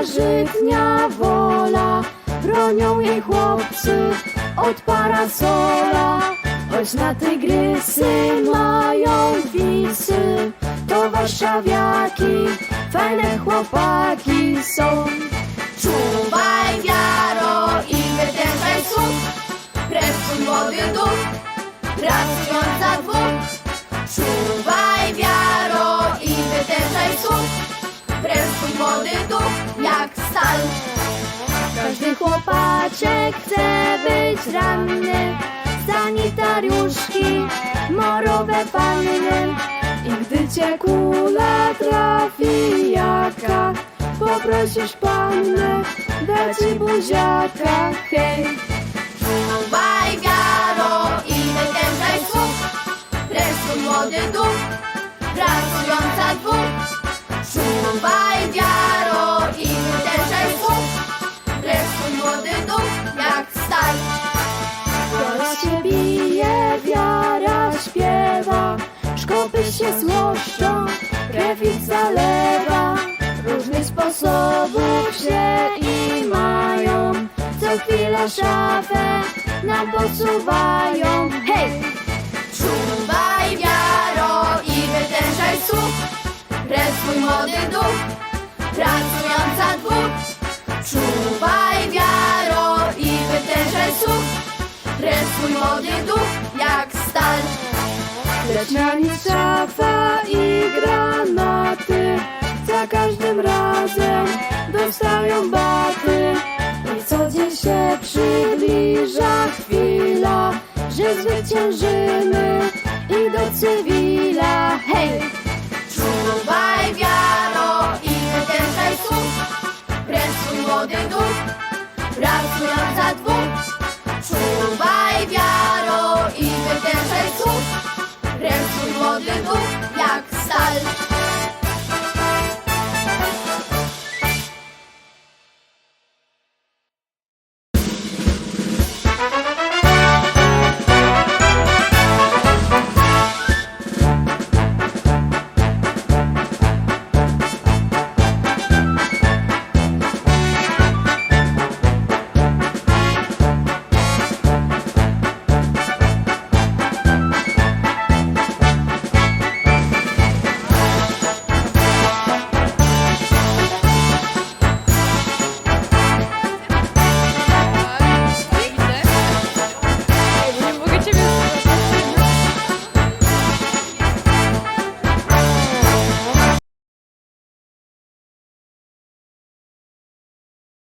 starożytnia wola, bronią jej chłopcy od parasola. Choć na tygrysy mają wisy, to warszawiaki, fajne chłopaki są. Każdy chłopaczek chce być ranny, sanitariuszki, morowe panny. I gdy cię kula trafi jaka, poprosisz pannę, da ci buziaka, hej. Szkopy się złoszczą, krew ich zalewa. Różnych sposobów się i mają, co chwilę szafę nam posuwają. Hej! Czuwaj wiaro i wytężaj słuch Presuj młody duch Pracując za dwóch Czuwaj Nic szafa i granaty Za każdym razem dostają baty. I co dzień się przybliża chwila Że zwyciężymy i do cywila. Hej! Czuwaj wiaro i wytężaj słuch Presuj młody duch. Pracując